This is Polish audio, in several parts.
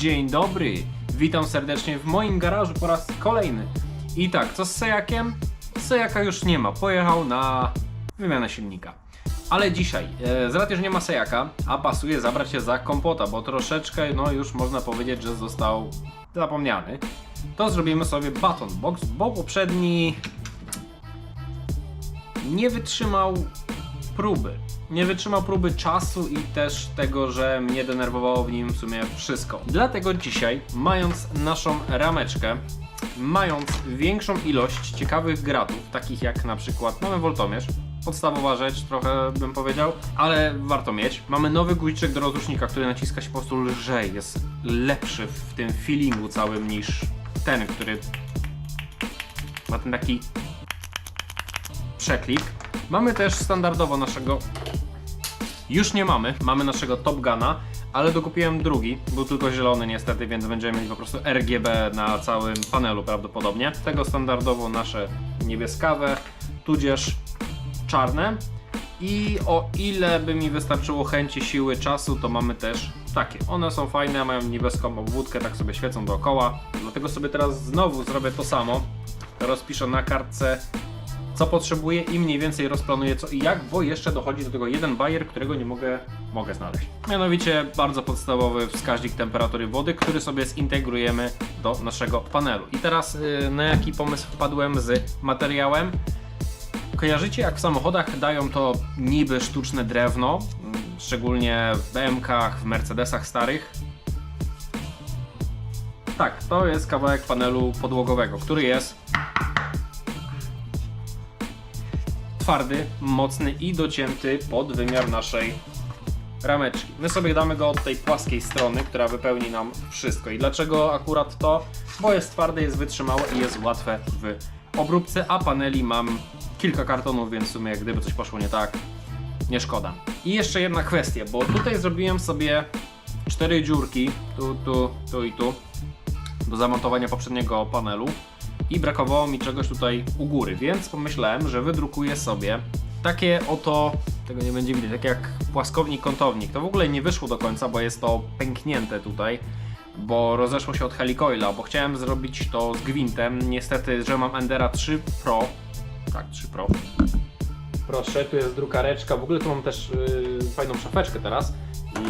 Dzień dobry, witam serdecznie w moim garażu po raz kolejny. I tak, co z Sejakiem? Sejaka już nie ma, pojechał na wymianę silnika. Ale dzisiaj, e, z racji, że nie ma Sejaka, a pasuje zabrać się za kompota, bo troszeczkę, no już można powiedzieć, że został zapomniany, to zrobimy sobie baton box, bo poprzedni nie wytrzymał próby. Nie wytrzymał próby czasu i też tego, że mnie denerwowało w nim w sumie wszystko. Dlatego dzisiaj, mając naszą rameczkę, mając większą ilość ciekawych gratów, takich jak na przykład mamy woltomierz, podstawowa rzecz trochę bym powiedział, ale warto mieć. Mamy nowy guziczek do rozrusznika, który naciska się po prostu lżej, jest lepszy w tym feelingu całym niż ten, który ma ten taki przeklik. Mamy też standardowo naszego. Już nie mamy, mamy naszego Top Guna, ale dokupiłem drugi. Był tylko zielony niestety, więc będziemy mieli po prostu RGB na całym panelu prawdopodobnie. Tego standardowo nasze niebieskawe, tudzież czarne. I o ile by mi wystarczyło chęci, siły, czasu, to mamy też takie. One są fajne, mają niebieską obwódkę, tak sobie świecą dookoła. Dlatego sobie teraz znowu zrobię to samo. Rozpiszę na kartce co potrzebuję i mniej więcej rozplanuję co i jak, bo jeszcze dochodzi do tego jeden bajer, którego nie mogę, mogę znaleźć. Mianowicie bardzo podstawowy wskaźnik temperatury wody, który sobie zintegrujemy do naszego panelu. I teraz yy, na jaki pomysł wpadłem z materiałem? Kojarzycie jak w samochodach dają to niby sztuczne drewno, mm, szczególnie w BMKach, w Mercedesach starych, tak, to jest kawałek panelu podłogowego, który jest twardy, mocny i docięty pod wymiar naszej rameczki. My sobie damy go od tej płaskiej strony, która wypełni nam wszystko. I dlaczego akurat to? Bo jest twardy, jest wytrzymały i jest łatwe w obróbce, a paneli mam kilka kartonów, więc w sumie gdyby coś poszło nie tak, nie szkoda. I jeszcze jedna kwestia, bo tutaj zrobiłem sobie cztery dziurki, tu, tu, tu i tu, do zamontowania poprzedniego panelu i brakowało mi czegoś tutaj u góry, więc pomyślałem, że wydrukuję sobie takie oto, tego nie będzie widać, tak jak płaskownik, kątownik. To w ogóle nie wyszło do końca, bo jest to pęknięte tutaj, bo rozeszło się od helicoila, bo chciałem zrobić to z gwintem. Niestety, że mam Endera 3 Pro, tak 3 Pro. Proszę, tu jest drukareczka, w ogóle tu mam też yy, fajną szafeczkę teraz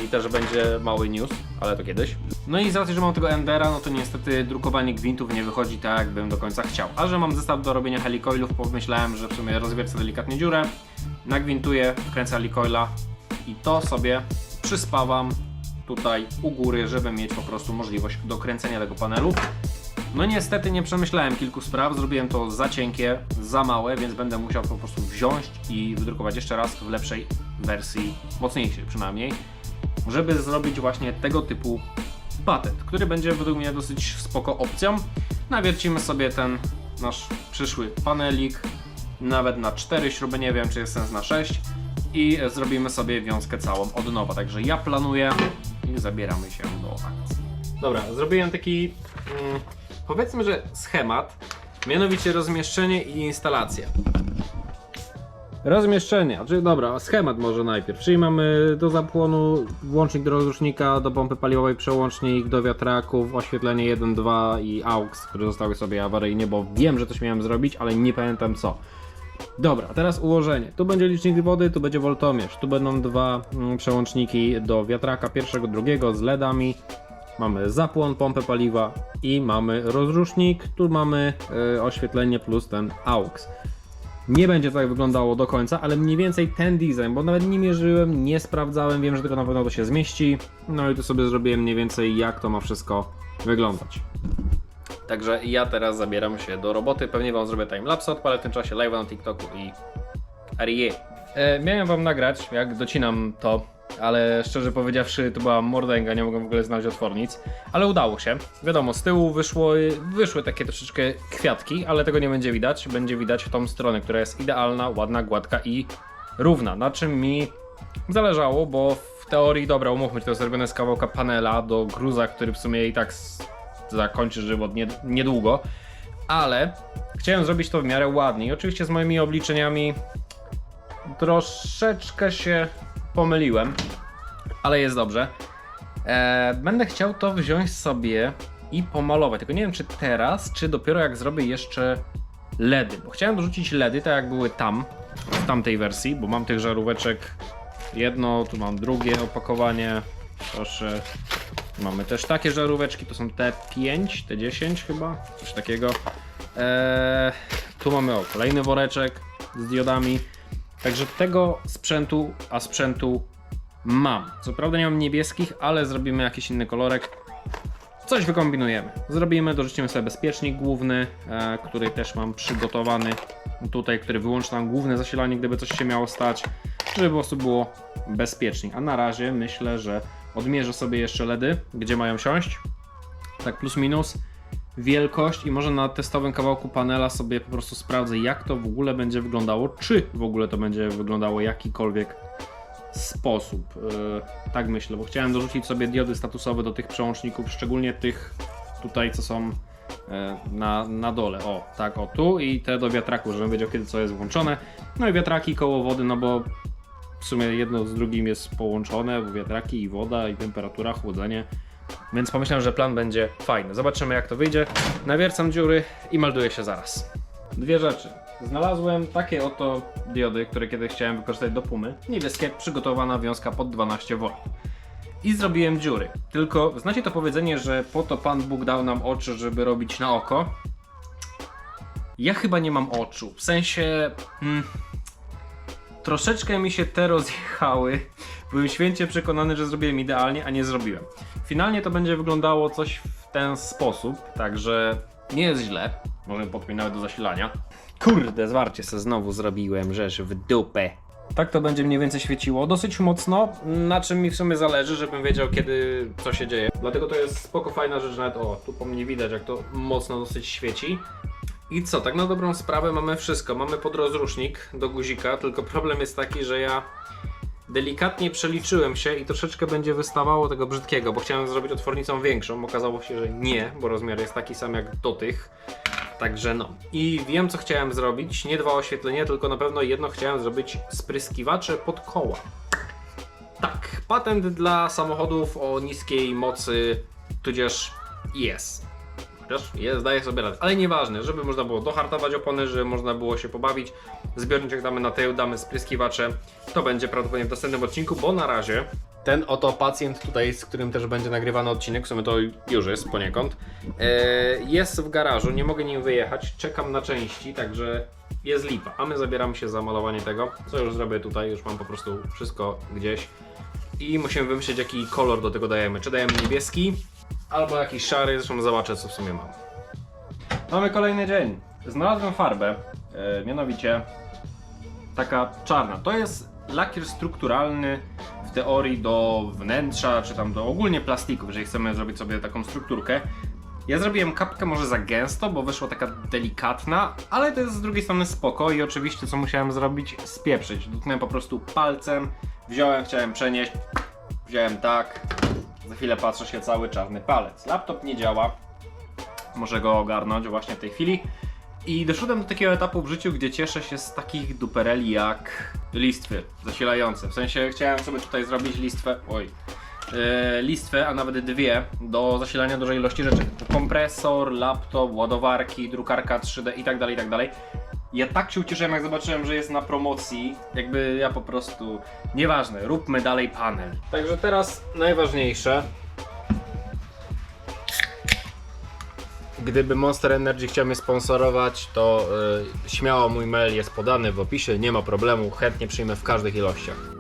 i też będzie mały news, ale to kiedyś. No i z racji, że mam tego Endera, no to niestety drukowanie gwintów nie wychodzi tak, jakbym do końca chciał. A że mam zestaw do robienia helicoilów, pomyślałem, że w sumie rozwiercę delikatnie dziurę, nagwintuję, wkręcę helicoila i to sobie przyspawam tutaj u góry, żeby mieć po prostu możliwość dokręcenia tego panelu. No niestety nie przemyślałem kilku spraw, zrobiłem to za cienkie, za małe, więc będę musiał po prostu wziąć i wydrukować jeszcze raz w lepszej wersji, mocniejszej przynajmniej, żeby zrobić właśnie tego typu patent, który będzie według mnie dosyć spoko opcją. Nawiercimy sobie ten nasz przyszły panelik, nawet na 4 śruby, nie wiem czy jest sens na 6 i zrobimy sobie wiązkę całą od nowa, także ja planuję i zabieramy się do akcji. Dobra, zrobiłem taki mm, powiedzmy, że schemat, mianowicie rozmieszczenie i instalacja. Rozmieszczenie, czyli dobra, schemat może najpierw. Czyli mamy do zapłonu włącznik do rozrusznika, do pompy paliwowej przełącznik, do wiatraków, oświetlenie 1, 2 i AUX, które zostały sobie awaryjnie, bo wiem, że coś miałem zrobić, ale nie pamiętam co. Dobra, teraz ułożenie. Tu będzie licznik wody, tu będzie woltomierz. Tu będą dwa mm, przełączniki do wiatraka pierwszego, drugiego z LEDami. Mamy zapłon, pompę paliwa i mamy rozrusznik. Tu mamy y, oświetlenie plus ten AUX. Nie będzie tak wyglądało do końca, ale mniej więcej ten design, bo nawet nie mierzyłem, nie sprawdzałem, wiem, że tylko na pewno to się zmieści. No i tu sobie zrobiłem mniej więcej jak to ma wszystko wyglądać. Także ja teraz zabieram się do roboty. Pewnie wam zrobię timelapse, odpalę w tym czasie live na TikToku i Arie. E, miałem wam nagrać, jak docinam to, ale szczerze powiedziawszy, to była mordęga, nie mogłem w ogóle znaleźć otwornic, ale udało się. Wiadomo, z tyłu wyszło, wyszły takie troszeczkę kwiatki, ale tego nie będzie widać. Będzie widać tą stronę, która jest idealna, ładna, gładka i równa. Na czym mi zależało, bo w teorii, dobra, umówmy się, to jest zrobione z kawałka panela do gruza, który w sumie i tak zakończy żywot nie, niedługo, ale chciałem zrobić to w miarę ładnie. I oczywiście z moimi obliczeniami troszeczkę się pomyliłem, ale jest dobrze. E, będę chciał to wziąć sobie i pomalować. Tylko nie wiem, czy teraz, czy dopiero jak zrobię jeszcze LEDy. Bo chciałem dorzucić LEDy, tak jak były tam, w tamtej wersji, bo mam tych żaróweczek jedno, tu mam drugie opakowanie. Proszę. Mamy też takie żaróweczki, to są te 5, te 10 chyba, coś takiego. Eee, tu mamy o, kolejny woreczek z diodami. Także tego sprzętu, a sprzętu mam. Co prawda nie mam niebieskich, ale zrobimy jakiś inny kolorek. Coś wykombinujemy. Zrobimy, dorzucimy sobie bezpiecznik główny, e, który też mam przygotowany tutaj, który wyłączy nam główne zasilanie, gdyby coś się miało stać, żeby po prostu było bezpieczniej. A na razie myślę, że odmierzę sobie jeszcze LEDy, gdzie mają siąść. Tak plus minus wielkość i może na testowym kawałku panela sobie po prostu sprawdzę jak to w ogóle będzie wyglądało, czy w ogóle to będzie wyglądało jakikolwiek sposób. Yy, tak myślę, bo chciałem dorzucić sobie diody statusowe do tych przełączników, szczególnie tych tutaj, co są e, na, na dole. O, tak, o tu i te do wiatraku, żebym wiedział kiedy co jest włączone. No i wiatraki koło wody, no bo w sumie jedno z drugim jest połączone, wiatraki i woda i temperatura, chłodzenie. Więc pomyślałem, że plan będzie fajny. Zobaczymy jak to wyjdzie. Nawiercam dziury i melduję się zaraz. Dwie rzeczy. Znalazłem takie oto diody, które kiedyś chciałem wykorzystać do pumy. Niebieskie, przygotowana wiązka pod 12V. I zrobiłem dziury. Tylko znacie to powiedzenie, że po to Pan Bóg dał nam oczy, żeby robić na oko? Ja chyba nie mam oczu. W sensie. Mm, troszeczkę mi się te rozjechały. Byłem święcie przekonany, że zrobiłem idealnie, a nie zrobiłem. Finalnie to będzie wyglądało coś w ten sposób, także nie jest źle. Możemy podpiąć nawet do zasilania. Kurde, zwarcie se znowu zrobiłem rzecz w dupę. Tak to będzie mniej więcej świeciło, dosyć mocno, na czym mi w sumie zależy, żebym wiedział kiedy co się dzieje. Dlatego to jest spoko fajna rzecz, nawet o, tu po mnie widać jak to mocno dosyć świeci. I co, tak na dobrą sprawę mamy wszystko. Mamy podrozrusznik do guzika, tylko problem jest taki, że ja delikatnie przeliczyłem się i troszeczkę będzie wystawało tego brzydkiego, bo chciałem zrobić otwornicą większą. Okazało się, że nie, bo rozmiar jest taki sam jak do tych. Także no. I wiem co chciałem zrobić. Nie dwa oświetlenia, tylko na pewno jedno chciałem zrobić spryskiwacze pod koła. Tak, patent dla samochodów o niskiej mocy, tudzież jest. Chociaż jest, daje sobie radę. Ale nieważne, żeby można było dohartować opony, żeby można było się pobawić. Zbiorniczek damy na tył, damy spryskiwacze. To będzie prawdopodobnie w następnym odcinku, bo na razie ten oto pacjent tutaj, z którym też będzie nagrywany odcinek, w sumie to już jest poniekąd, e, jest w garażu, nie mogę nim wyjechać, czekam na części, także jest lipa. A my zabieramy się za malowanie tego, co już zrobię tutaj, już mam po prostu wszystko gdzieś. I musimy wymyślić jaki kolor do tego dajemy. Czy dajemy niebieski, albo jakiś szary, zresztą zobaczę co w sumie mam. Mamy kolejny dzień. Znalazłem farbę, e, mianowicie taka czarna. To jest lakier strukturalny w teorii do wnętrza, czy tam do ogólnie plastików, jeżeli chcemy zrobić sobie taką strukturkę. Ja zrobiłem kapkę może za gęsto, bo wyszła taka delikatna, ale to jest z drugiej strony spoko i oczywiście co musiałem zrobić? Spieprzyć. Dotknąłem po prostu palcem, wziąłem, chciałem przenieść, wziąłem tak, za chwilę patrzę się cały czarny palec. Laptop nie działa, muszę go ogarnąć właśnie w tej chwili. I doszedłem do takiego etapu w życiu, gdzie cieszę się z takich dupereli jak listwy zasilające. W sensie chciałem sobie tutaj zrobić listwę, oj, e, listwę, a nawet dwie do zasilania dużej ilości rzeczy. Kompresor, laptop, ładowarki, drukarka 3D i tak dalej, i tak dalej. Ja tak się ucieszyłem, jak zobaczyłem, że jest na promocji. Jakby ja po prostu. Nieważne, róbmy dalej panel. Także teraz najważniejsze. Gdyby Monster Energy chciał mnie sponsorować, to y, śmiało mój mail jest podany w opisie, nie ma problemu, chętnie przyjmę w każdych ilościach.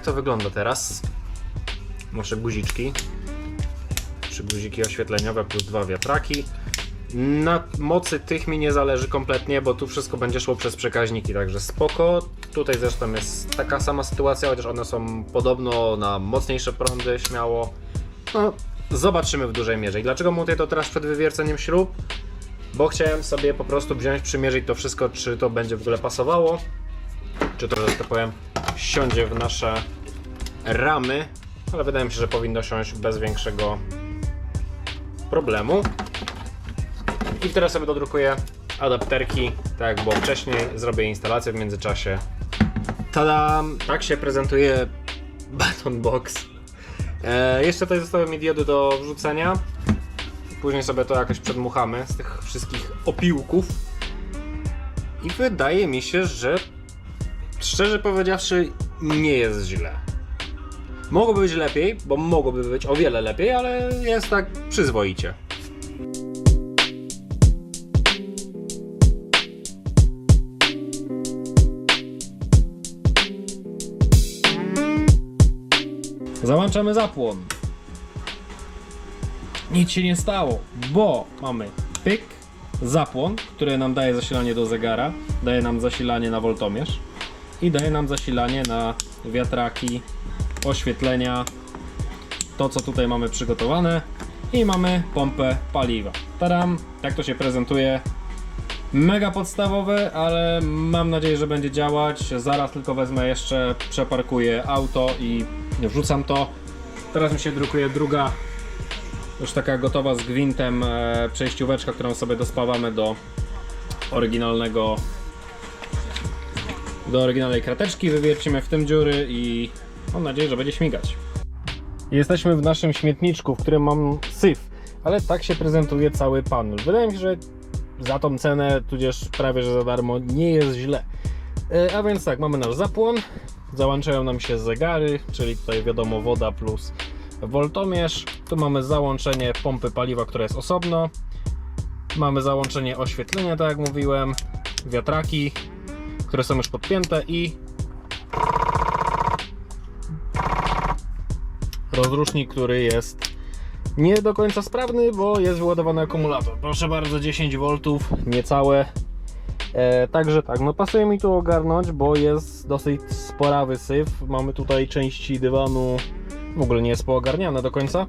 Tak to wygląda teraz. Muszę guziczki. Trzy guziki oświetleniowe plus dwa wiatraki. Na mocy tych mi nie zależy kompletnie, bo tu wszystko będzie szło przez przekaźniki, także spoko. Tutaj zresztą jest taka sama sytuacja, chociaż one są podobno na mocniejsze prądy, śmiało. No, zobaczymy w dużej mierze. I dlaczego montuję to teraz przed wywierceniem śrub? Bo chciałem sobie po prostu wziąć, przymierzyć to wszystko, czy to będzie w ogóle pasowało, czy to, że tak powiem, siądzie w nasze ramy, ale wydaje mi się, że powinno siąść bez większego problemu. I teraz sobie dodrukuję adapterki, tak jak było wcześniej, zrobię instalację w międzyczasie. Tada! Tak się prezentuje Baton Box. E, jeszcze tutaj zostały mi diody do wrzucenia. Później sobie to jakoś przedmuchamy z tych wszystkich opiłków. I wydaje mi się, że szczerze powiedziawszy nie jest źle. Mogłoby być lepiej, bo mogłoby być o wiele lepiej, ale jest tak przyzwoicie. Załączamy zapłon. Nic się nie stało, bo mamy pyk, zapłon, który nam daje zasilanie do zegara, daje nam zasilanie na woltomierz i daje nam zasilanie na wiatraki, oświetlenia, to co tutaj mamy przygotowane i mamy pompę paliwa. Tadam, tak to się prezentuje. Mega podstawowe, ale mam nadzieję, że będzie działać. Zaraz tylko wezmę jeszcze, przeparkuję auto i wrzucam to. Teraz mi się drukuje druga, już taka gotowa z gwintem e, przejścióweczka, którą sobie dospawamy do oryginalnego do oryginalnej krateczki, wywiercimy w tym dziury i mam nadzieję, że będzie śmigać. Jesteśmy w naszym śmietniczku, w którym mam syf, ale tak się prezentuje cały panel. Wydaje mi się, że za tą cenę, tudzież prawie że za darmo, nie jest źle. E, A więc tak, mamy nasz zapłon, załączają nam się zegary, czyli tutaj wiadomo woda plus woltomierz. Tu mamy załączenie pompy paliwa, która jest osobno. Mamy załączenie oświetlenia, tak jak mówiłem, wiatraki, które są już podpięte i rozrusznik, który jest nie do końca sprawny, bo jest wyładowany akumulator. Proszę bardzo, 10 V, niecałe. E, także tak, no pasuje mi tu ogarnąć, bo jest dosyć sporawy syf. Mamy tutaj części dywanu, w ogóle nie jest poogarniane do końca,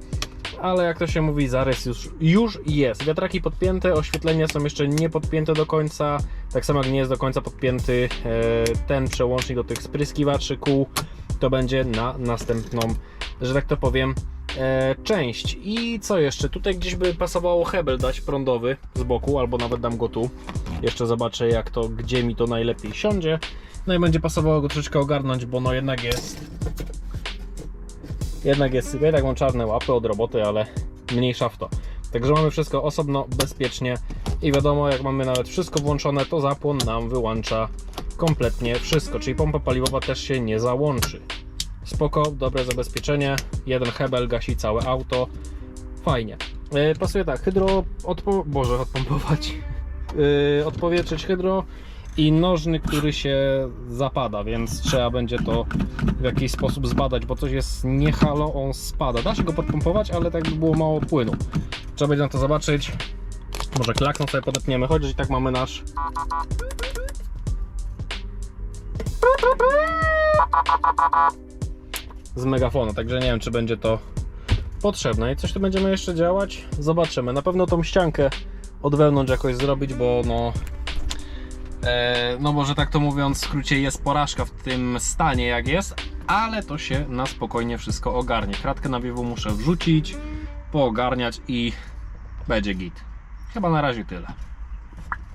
ale jak to się mówi, zarys już, już jest. Wiatraki podpięte, oświetlenia są jeszcze nie podpięte do końca, tak samo jak nie jest do końca podpięty e, ten przełącznik do tych spryskiwaczy kół. To będzie na następną, że tak to powiem, e, część. I co jeszcze? Tutaj gdzieś by pasowało hebel dać prądowy z boku, albo nawet dam go tu. Jeszcze zobaczę jak to, gdzie mi to najlepiej siądzie. No i będzie pasowało go troszeczkę ogarnąć, bo no jednak jest jednak jest tak mam czarne łapy od roboty, ale mniejsza w to. Także mamy wszystko osobno, bezpiecznie i wiadomo, jak mamy nawet wszystko włączone, to zapłon nam wyłącza kompletnie wszystko, czyli pompa paliwowa też się nie załączy. Spoko, dobre zabezpieczenie, jeden hebel gasi całe auto, fajnie. Yy, pasuje tak, hydro, odpo... Boże, odpompować, yy, odpowietrzyć hydro i nożny, który się zapada, więc trzeba będzie to w jakiś sposób zbadać, bo coś jest nie halo, on spada. Da się go podpompować, ale tak by było mało płynu. Trzeba będzie na to zobaczyć. Może klakną sobie podepniemy, chociaż i tak mamy nasz z megafonu, także nie wiem czy będzie to potrzebne i coś tu będziemy jeszcze działać, zobaczymy. Na pewno tą ściankę od wewnątrz jakoś zrobić, bo no no może tak to mówiąc w skrócie jest porażka w tym stanie jak jest, ale to się na spokojnie wszystko ogarnie. Kratkę nawiewu muszę wrzucić, poogarniać i będzie git. Chyba na razie tyle.